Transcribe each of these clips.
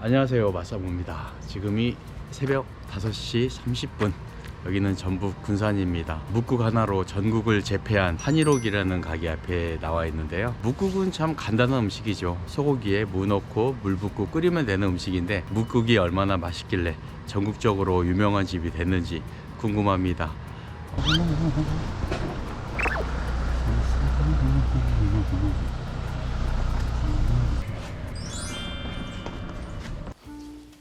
안녕하세요 마사무입니다. 지금이 새벽 5시 30분. 여기는 전북 군산입니다. 묵국 하나로 전국을 제패한 한일옥이라는 가게 앞에 나와 있는데요. 묵국은 참 간단한 음식이죠. 소고기에 무 넣고 물 붓고 끓이면 되는 음식인데 묵국이 얼마나 맛있길래 전국적으로 유명한 집이 됐는지 궁금합니다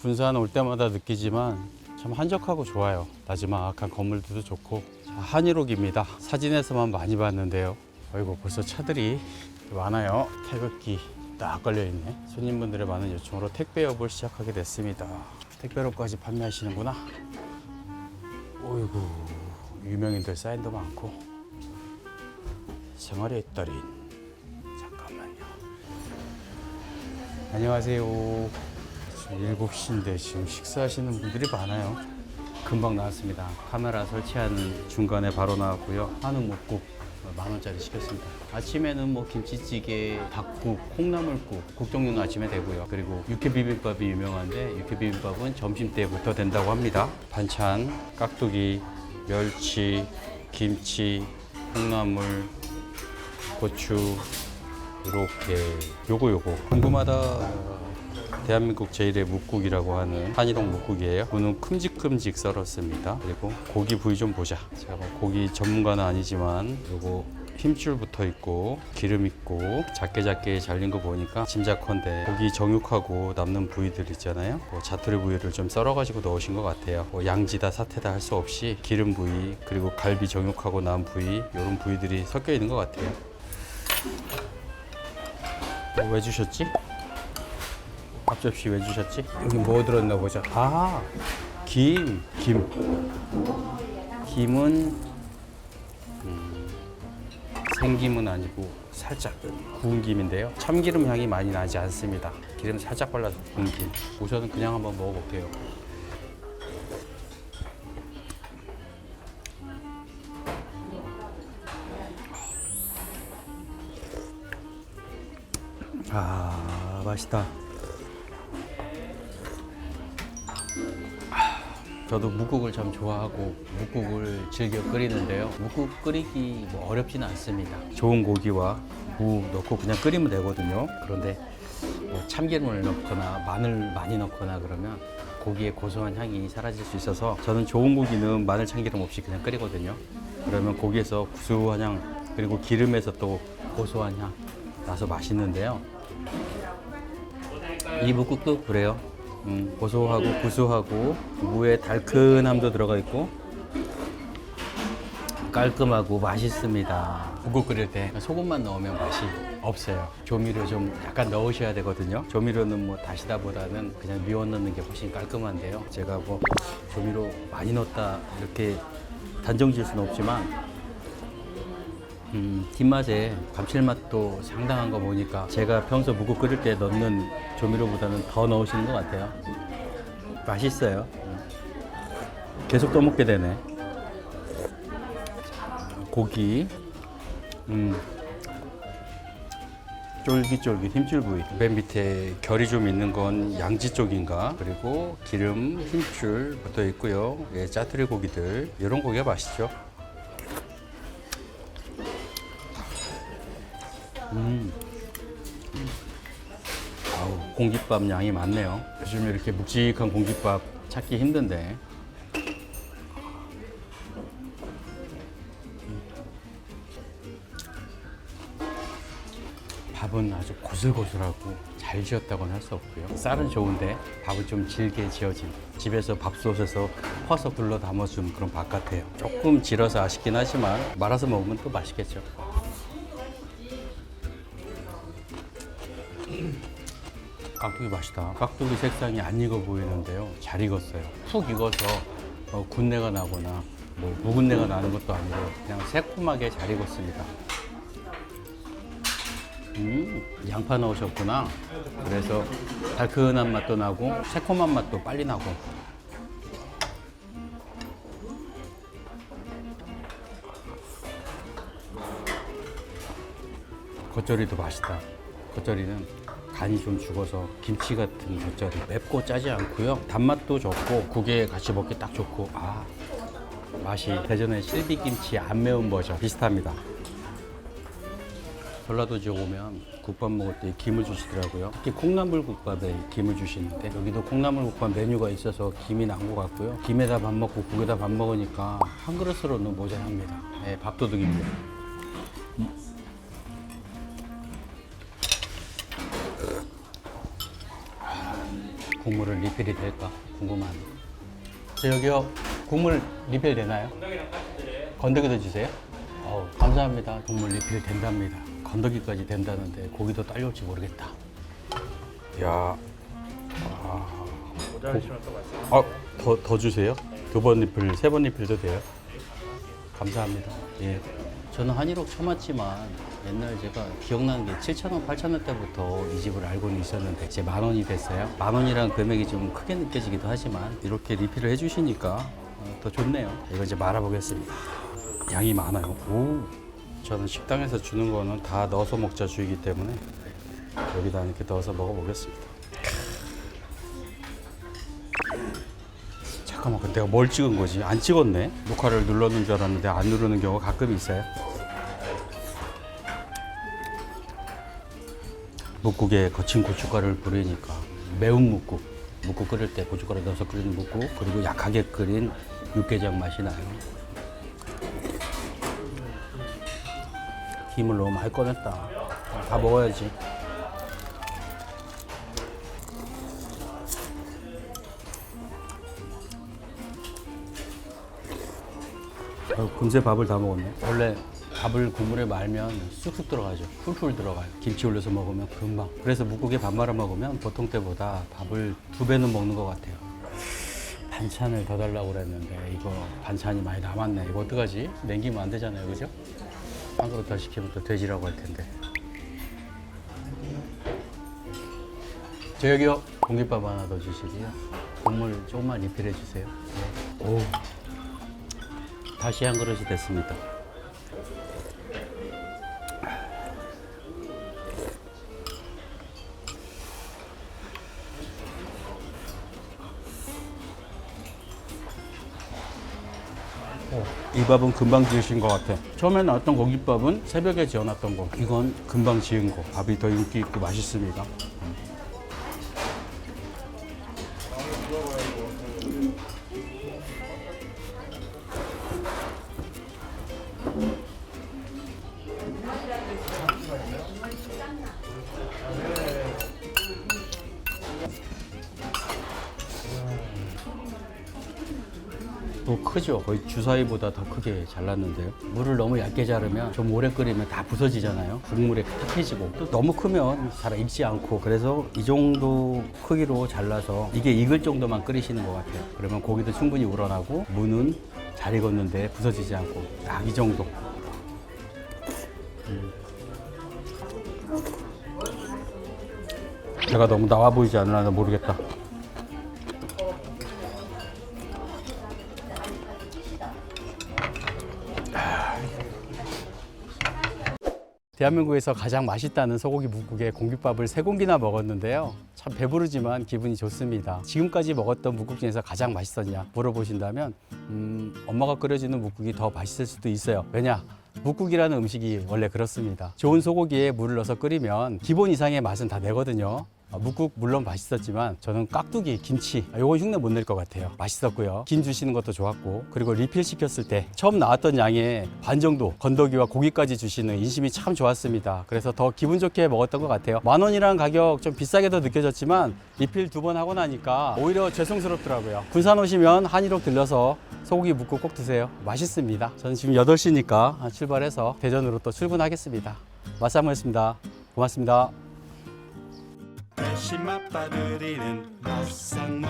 군산 올 때마다 느끼지만 참 한적하고 좋아요. 나지막한 건물들도 좋고 자, 한일옥입니다. 사진에서만 많이 봤는데요. 아이고 벌써 차들이 많아요. 태극기 딱 걸려 있네. 손님분들의 많은 요청으로 택배업을 시작하게 됐습니다. 택배로까지 판매하시는구나. 어이구 유명인들 사인도 많고 생활의 달인 잠깐만요. 안녕하세요. 지금 7시인데 지금 식사하시는 분들이 많아요. 금방 나왔습니다. 카메라 설치하는 중간에 바로 나왔고요. 한우 묵국 만 원짜리 시켰습니다. 아침에는 뭐 김치찌개, 닭국, 콩나물국, 국 종류는 아침에 되고요. 그리고 육회 비빔밥이 유명한데 육회 비빔밥은 점심 때부터 된다고 합니다. 반찬, 깍두기, 멸치, 김치, 콩나물, 고추, 이렇게 요거 요거 궁금하다. 대한민국 제일의 묵국이라고 하는 한일옥 묵국이에요. 무는 큼직큼직 썰었습니다. 그리고 고기 부위 좀 보자. 제가 뭐 고기 전문가는 아니지만 요거 힘줄 붙어 있고 기름 있고 작게 작게 잘린 거 보니까 짐작컨대 고기 정육하고 남는 부위들 있잖아요. 뭐 자투리 부위를 좀 썰어 가지고 넣으신 것 같아요. 뭐 양지다 사태다 할 수 없이 기름 부위 그리고 갈비 정육하고 남은 부위 이런 부위들이 섞여 있는 것 같아요. 뭐 왜 주셨지? 앞접시 왜 주셨지? 여기 뭐 들었나 보자. 아, 김, 김. 김은 음, 생김은 아니고 살짝 구운 김인데요. 참기름 향이 많이 나지 않습니다. 기름 살짝 발라서 구운 김. 우선은 그냥 한번 먹어볼게요. 아, 맛있다. 저도 묵국을 참 좋아하고 묵국을 즐겨 끓이는데요. 묵국 끓이기 뭐 어렵지는 않습니다. 좋은 고기와 무 넣고 그냥 끓이면 되거든요. 그런데 뭐 참기름을 넣거나 마늘 많이 넣거나 그러면 고기의 고소한 향이 사라질 수 있어서 저는 좋은 고기는 마늘 참기름 없이 그냥 끓이거든요. 그러면 고기에서 구수한 향 그리고 기름에서 또 고소한 향 나서 맛있는데요. 이 묵국도 그래요. 음, 고소하고 구수하고 무의 달큰함도 들어가 있고 깔끔하고 맛있습니다. 묵국 끓일 때 소금만 넣으면 맛이 없어요. 조미료 좀 약간 넣으셔야 되거든요. 조미료는 뭐 다시다보다는 그냥 미원 넣는 게 훨씬 깔끔한데요. 제가 뭐 조미료 많이 넣었다 이렇게 단정 지을 수는 없지만 음, 뒷맛에 감칠맛도 상당한 거 보니까 제가 평소 묵국 끓일 때 넣는 조미료보다는 더 넣으시는 것 같아요. 맛있어요. 음. 계속 떠먹게 되네. 고기, 음, 쫄깃쫄깃 힘줄 부위. 맨 밑에 결이 좀 있는 건 양지 쪽인가. 그리고 기름, 힘줄 붙어 있고요. 예, 짜투리 고기들. 이런 고기가 맛있죠. 음. 아우, 공깃밥 양이 많네요. 요즘 이렇게 묵직한 공깃밥 찾기 힘든데. 밥은 아주 고슬고슬하고 잘 지었다고는 할 수 없고요. 쌀은 좋은데 밥을 좀 질게 지어진 집에서 밥솥에서 퍼서 불러 담아준 그런 밥 같아요. 조금 질어서 아쉽긴 하지만 말아서 먹으면 또 맛있겠죠. 깍두기 맛있다. 깍두기 색상이 안 익어 보이는데요. 잘 익었어요. 푹 익어서 어, 군내가 나거나 뭐 묵은내가 나는 것도 아니고 그냥 새콤하게 잘 익었습니다. 음, 양파 넣으셨구나. 그래서 달큰한 맛도 나고 새콤한 맛도 빨리 나고. 겉절이도 맛있다. 겉절이는 간이 좀 죽어서 김치 같은 겉절이 맵고 짜지 않고요. 단맛도 좋고 국에 같이 먹기 딱 좋고 아 맛이 대전의 실비김치 안 매운 버전 비슷합니다. 전라도 지역 오면 국밥 먹을 때 김을 주시더라고요. 특히 콩나물 국밥에 김을 주시는데 여기도 콩나물 국밥 메뉴가 있어서 김이 나온 것 같고요. 김에다 밥 먹고 국에다 밥 먹으니까 한 그릇으로는 모자랍니다. 네, 밥도둑입니다. 국물을 리필이 될까 궁금한. 저 여기요 국물 리필 되나요? 건더기도 주세요. 어우, 감사합니다. 국물 리필 된답니다. 건더기까지 된다는데 고기도 딸려올지 모르겠다. 야, 모자라시면 또 말씀. 아, 더, 더 주세요? 두 번 리필, 세 번 리필도 돼요? 감사합니다. 예. 저는 한일옥 처음 왔지만 옛날 제가 기억나는 게 7,000원, 8,000원 때부터 이 집을 알고는 있었는데 이제 만 원이 됐어요. 만 원이라는 금액이 좀 크게 느껴지기도 하지만 이렇게 리필을 해주시니까 어, 더 좋네요. 이거 이제 말아보겠습니다. 양이 많아요. 오. 저는 식당에서 주는 거는 다 넣어서 먹자 주의기 때문에 여기다 이렇게 넣어서 먹어보겠습니다. 잠깐만, 근데 내가 뭘 찍은 거지? 안 찍었네? 녹화를 눌렀는 줄 알았는데 안 누르는 경우가 가끔 있어요. 묵국에 거친 고춧가루를 뿌리니까 매운 묵국. 묵국 끓일 때 고춧가루 넣어서 끓이는 묵국, 그리고 약하게 끓인 육개장 맛이 나요. 김을 너무 많이 꺼냈다. 다 먹어야지. 어, 금세 밥을 다 먹었네. 원래 밥을 국물에 말면 쑥쑥 들어가죠. 풀풀 들어가요. 김치 올려서 먹으면 금방. 그래서 묵국에 밥 말아 먹으면 보통 때보다 밥을 두 배는 먹는 것 같아요. 반찬을 더 달라고 그랬는데 이거 반찬이 많이 남았네. 이거 어떡하지? 냉기면 안 되잖아요. 그죠? 한 그릇 더 시키면 또 돼지라고 할 텐데. 저 여기요. 공깃밥 하나 더 주시고요. 국물 조금만 리필해 주세요. 네. 오. 다시 한 그릇이 됐습니다. 이 밥은 금방 지으신 것 같아. 처음에 나왔던 고깃밥은 새벽에 지어놨던 거. 이건 금방 지은 거. 밥이 더 윤기 있고 맛있습니다. 또 크죠. 거의 주사위보다 더 크게 잘랐는데요. 물을 너무 얇게 자르면 좀 오래 끓이면 다 부서지잖아요. 국물에 탁해지고 또 너무 크면 잘 익지 않고 그래서 이 정도 크기로 잘라서 이게 익을 정도만 끓이시는 것 같아요. 그러면 고기도 충분히 우러나고 무는 잘 익었는데 부서지지 않고 딱 이 정도. 음. 제가 너무 나와 보이지 않으나 모르겠다. 대한민국에서 가장 맛있다는 소고기 묵국에 공깃밥을 세 공기나 먹었는데요. 참 배부르지만 기분이 좋습니다. 지금까지 먹었던 묵국 중에서 가장 맛있었냐 물어보신다면 음, 엄마가 끓여주는 묵국이 더 맛있을 수도 있어요. 왜냐? 묵국이라는 음식이 원래 그렇습니다. 좋은 소고기에 물을 넣어서 끓이면 기본 이상의 맛은 다 내거든요. 아, 묵국 물론 맛있었지만 저는 깍두기, 김치 아, 요건 흉내 못 낼 것 같아요. 맛있었고요. 김 주시는 것도 좋았고 그리고 리필 시켰을 때 처음 나왔던 양의 반 정도 건더기와 고기까지 주시는 인심이 참 좋았습니다. 그래서 더 기분 좋게 먹었던 것 같아요. 만 원이라는 가격 좀 비싸게 더 느껴졌지만 리필 두 번 하고 나니까 오히려 죄송스럽더라고요. 군산 오시면 한일옥 들러서 소고기 묵국 꼭 드세요. 맛있습니다. 저는 지금 8시니까 출발해서 대전으로 또 출근하겠습니다. 맛사모였습니다. 고맙습니다. 대신 맛봐드리는 맛상무